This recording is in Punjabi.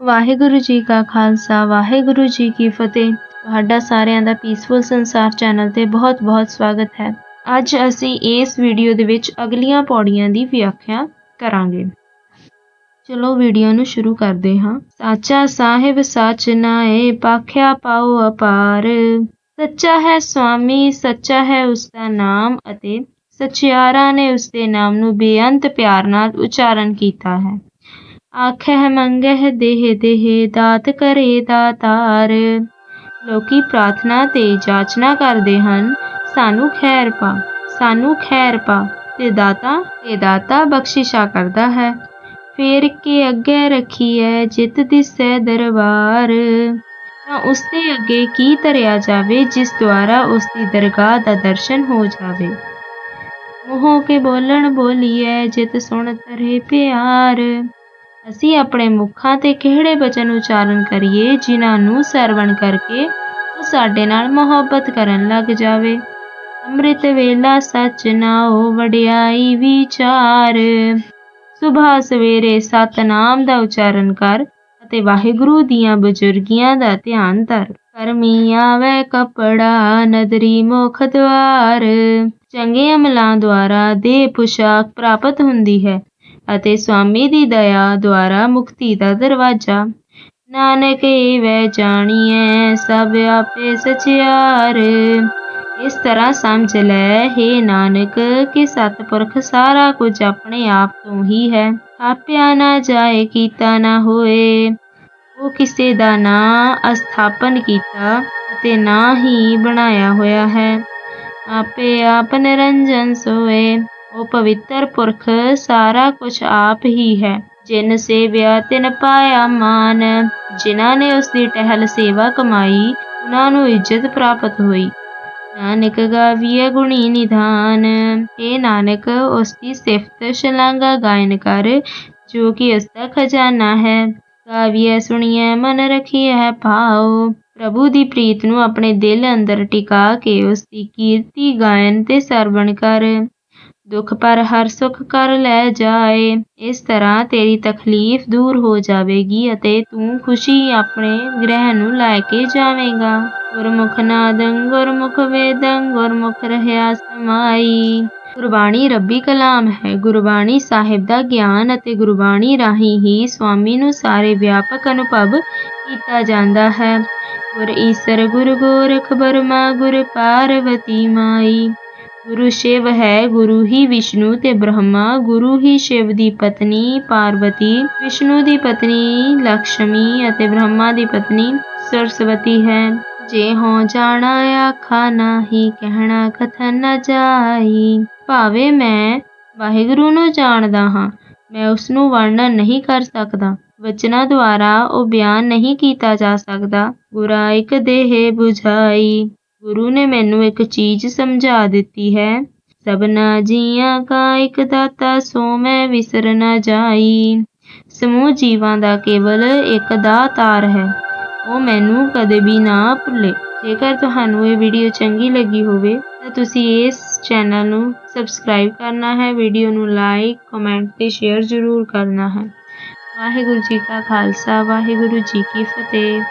ਵਾਹਿਗੁਰੂ ਜੀ ਕਾ ਖਾਲਸਾ, ਵਾਹਿਗੁਰੂ ਜੀ ਕੀ ਫਤਿਹ। ਤੁਹਾਡਾ ਸਾਰਿਆਂ ਦਾ ਪੀਸਫੁਲ ਸੰਸਾਰ ਚੈਨਲ ਤੇ ਬਹੁਤ-ਬਹੁਤ ਸਵਾਗਤ ਹੈ। ਅੱਜ ਅਸੀਂ ਇਸ ਵੀਡੀਓ ਦੇ ਵਿੱਚ ਅਗਲੀਆਂ ਪੌੜੀਆਂ ਦੀ ਵਿਆਖਿਆ ਕਰਾਂਗੇ। ਚਲੋ ਵੀਡੀਓ ਨੂੰ ਸ਼ੁਰੂ ਕਰਦੇ ਹਾਂ। ਸਾਚਾ ਸਾਹਿਬ ਸੱਚ ਨਾਏ, ਪਾਖਿਆ ਪਾਉ ਅਪਾਰ। ਸੱਚਾ ਹੈ ਸੁਆਮੀ ਸੱਚਾ ਹੈ ਉਸ ਦਾ ਨਾਮ ਅਤੇ ਸਚਿਆਰਾਂ ਨੇ ਉਸ ਦੇ ਨਾਮ ਨੂੰ ਬੇਅੰਤ ਪਿਆਰ ਨਾਲ ਉਚਾਰਨ ਕੀਤਾ ਹੈ। ਆਖਹਿ ਮੰਗਹਿ ਦੇਹ ਦੇਹ, ਦਾਤ ਕਰੇ ਦਾਤਾਰ। ਲੋਕੀ ਪ੍ਰਾਰਥਨਾ ਤੇ ਜਾਚਨਾ ਕਰਦੇ ਹਨ, ਸਾਨੂੰ ਖੈਰ ਪਾ, ਸਾਨੂੰ ਖੈਰ ਪਾ, ਤੇ ਦਾਤਾ ਤੇ ਦਾਤਾ ਬਖਸ਼ਿਸ਼ਾ ਕਰਦਾ ਹੈ। ਫੇਰ ਕੇ ਅੱਗੇ ਰੱਖੀਐ ਜਿਤ ਦਿਸੈ ਦਰਬਾਰ। ਤਾਂ ਉਸ ਦੇ ਅੱਗੇ ਕੀ ਧਰਿਆ ਜਾਵੇ, ਜਿਸ ਦੁਆਰਾ ਉਸ ਦੀ ਦਰਗਾਹ ਦਾ ਦਰਸ਼ਨ ਹੋ ਜਾਵੇ? ਮੂੰਹੋਂ ਕੇ ਬੋਲਣ ਬੋਲੀਐ, ਜਿਤ ਸੁਣ ਤਰੇ ਪਿਆਰ। ਅਸੀਂ ਆਪਣੇ ਮੁਖਾਂ ਤੇ ਕਿਹੜੇ ਬਚਨ ਉਚਾਰਨ ਕਰੀਏ, ਜਿਨ੍ਹਾਂ ਨੂੰ ਸਰਵਣ ਕਰਕੇ ਉਹ ਸਾਡੇ ਨਾਲ ਮੁਹੱਬਤ ਕਰਨ ਲੱਗ ਜਾਵੇ? ਅੰਮ੍ਰਿਤ ਵੇਲਾ ਸੱਚ ਨਾਉ ਵਡਿਆਈ ਵਿਚਾਰ। ਸੁਬਹ ਸਵੇਰੇ ਸਤਨਾਮ ਦਾ ਉਚਾਰਨ ਕਰ ਅਤੇ ਵਾਹਿਗੁਰੂ ਦੀਆਂ ਬਜ਼ੁਰਗੀਆਂ ਦਾ ਧਿਆਨ ਧਰ। ਕਰਮੀ ਆਵੇ, ਕਪੜਾ ਨਦਰੀ ਮੁਖ ਦਵਾਰ ਚੰਗੇ ਅਮਲਾਂ ਦੁਆਰਾ ਦੇ ਪੁਸ਼ਾਕ ਪ੍ਰਾਪਤ ਹੁੰਦੀ ਹੈ। ਅਤੇ ਸੁਆਮੀ ਦੀ ਦਇਆ ਦੁਆਰਾ ਮੁਕਤੀ ਦਾ ਦਰਵਾਜ਼ਾ। ਨਾਨਕ ਏਵੈ ਜਾਣੀਐ ਸਭ ਆਪੇ ਸਚਿਆਰ। ਇਸ ਤਰ੍ਹਾਂ ਸਮਝ ਲੈ हे ਨਾਨਕ, ਕਿ ਸਤਪੁਰਖ ਸਾਰਾ ਕੁਝ ਆਪਣੇ ਆਪ ਤੋਂ ਹੀ ਹੈ। ਆਪਿਆ ਨਾ ਜਾਏ, ਕੀਤਾ ਨਾ ਹੋਏ। ਉਹ ਕਿਸੇ ਦਾ ਨਾ ਅਸਥਾਪਨ ਕੀਤਾ ਅਤੇ ਨਾ ਹੀ ਬਣਾਇਆ ਹੋਇਆ ਹੈ। ਆਪੇ ਆਪ ਨਿਰੰਜਨ ਸੋਏ। ਉਹ ਪਵਿੱਤਰ ਪੁਰਖ ਸਾਰਾ ਕੁਝ ਆਪ ਹੀ ਹੈ। ਜਿਨ ਸੇਵਿਆ ਤਿਨ ਪਾਇਆ ਮਾਨ, ਜਿਨ੍ਹਾਂ ਨੇ ਉਸ ਦੀ ਟਹਿਲ ਸੇਵਾ ਕਮਾਈ ਉਹਨਾਂ ਨੂੰ ਇੱਜ਼ਤ ਪ੍ਰਾਪਤ ਹੋਈ। ਨਾਨਕ ਗਾਵੀਏ ਗੁਣੀ ਨਿਧਾਨ ਇਹ ਨਾਨਕ ਉਸ ਦੀ ਸਿਫਤ ਸ਼ਲਾਘਾ ਗਾਇਨ ਕਰ, ਜੋ ਕਿ ਉਸ ਦਾ ਖਜ਼ਾਨਾ ਹੈ। ਗਾਵੀਏ ਸੁਣੀਏ ਮਨ ਰਖੀਏ ਭਾਉ। ਪ੍ਰਭੂ ਦੀ ਪ੍ਰੀਤ ਨੂੰ ਆਪਣੇ ਦਿਲ ਅੰਦਰ ਟਿਕਾ ਕੇ ਉਸ ਦੀ ਕੀਰਤੀ ਗਾਇਨ ਤੇ ਸਰਵਣ ਕਰ। ਦੁੱਖ ਪਰ ਹਰ ਸੁਖ ਕਰ ਲੈ ਜਾਏ। ਇਸ ਤਰ੍ਹਾਂ ਤੇਰੀ ਤਕਲੀਫ ਦੂਰ ਹੋ ਜਾਵੇਗੀ ਅਤੇ ਤੂੰ ਖੁਸ਼ੀ ਆਪਣੇ ਗ੍ਰਹਿ ਨੂੰ ਲੈ ਕੇ ਜਾਵੇਂਗਾ। ਗੁਰਮੁਖ ਨਾਦੰ, ਗੁਰਮੁਖ ਵੇਦੰ, ਗੁਰਮੁਖ ਰਹਿਆ ਸਮਾਈ। ਗੁਰਬਾਣੀ ਰੱਬੀ ਕਲਾਮ ਹੈ। ਗੁਰਬਾਣੀ ਸਾਹਿਬ ਦਾ ਗਿਆਨ ਅਤੇ ਗੁਰਬਾਣੀ ਰਾਹੀਂ ਹੀ ਸਵਾਮੀ ਨੂੰ ਸਾਰੇ ਵਿਆਪਕ ਅਨੁਭਵ ਕੀਤਾ ਜਾਂਦਾ ਹੈ। ਗੁਰ ਈਸਰ ਗੁਰ ਗੋਰਖ ਬਰਮਾ, ਗੁਰ ਪਾਰਵਤੀ ਮਾਈ। ਗੁਰੂ ਸ਼ਿਵ ਹੈ, ਗੁਰੂ ਹੀ ਵਿਸ਼ਨੂੰ ਤੇ ਬ੍ਰਹਮਾ, ਗੁਰੂ ਹੀ ਸ਼ਿਵ ਦੀ ਪਤਨੀ ਪਾਰਵਤੀ, ਵਿਸ਼ਨੂੰ ਦੀ ਪਤਨੀ ਲక్ష్ਮੀ ਅਤੇ ਬ੍ਰਹਮਾ ਦੀ ਪਤਨੀ ਸਰਸਵਤੀ ਹੈ। ਜੇ ਹੋ ਜਾਣਾ ਆਖਾ ਨਾਹੀ, ਕਹਿਣਾ ਕਥਨ ਨਾ ਜਾਹੀ। ਭਾਵੇਂ ਮੈਂ ਵਾਹਿਗੁਰੂ ਨੂੰ ਜਾਣਦਾ ਹਾਂ, ਮੈਂ ਉਸ ਨੂੰ ਵਰਣਨ ਨਹੀਂ ਕਰ ਸਕਦਾ। ਵਚਨਾਂ ਦੁਆਰਾ ਉਹ ਬਿਆਨ ਨਹੀਂ ਕੀਤਾ ਜਾ ਸਕਦਾ। ਗੁਰਾ ਇੱਕ ਦੇਹ 부ਝਾਈ ਗੁਰੂ ਨੇ ਮੈਨੂੰ ਇੱਕ ਚੀਜ਼ ਸਮਝਾ ਦਿੱਤੀ ਹੈ ਸਭਨਾ ਜੀਆਂ ਕਾ ਇੱਕ ਦਾਤਾ ਸੋ ਮੈਂ ਵਿਸਰ ਨਾ ਜਾਈ। ਸਮੂਹ ਜੀਵਾਂ ਦਾ ਕੇਵਲ ਇੱਕ ਦਾਤਾਰ ਹੈ, ਉਹ ਮੈਨੂੰ ਕਦੇ ਵੀ ਨਾ ਭੁੱਲੇ। ਜੇਕਰ ਤੁਹਾਨੂੰ ਇਹ ਵੀਡੀਓ ਚੰਗੀ ਲੱਗੀ ਹੋਵੇ, ਤਾਂ ਤੁਸੀਂ ਇਸ ਚੈਨਲ ਨੂੰ ਸਬਸਕ੍ਰਾਈਬ ਕਰਨਾ ਹੈ, ਵੀਡੀਓ ਨੂੰ ਲਾਈਕ, ਕਮੈਂਟ ਤੇ ਸ਼ੇਅਰ ਜ਼ਰੂਰ ਕਰਨਾ ਹੈ। ਵਾਹਿਗੁਰੂ ਜੀ ਕਾ ਖਾਲਸਾ, ਵਾਹਿਗੁਰੂ ਜੀ ਕੀ ਫਤਿਹ।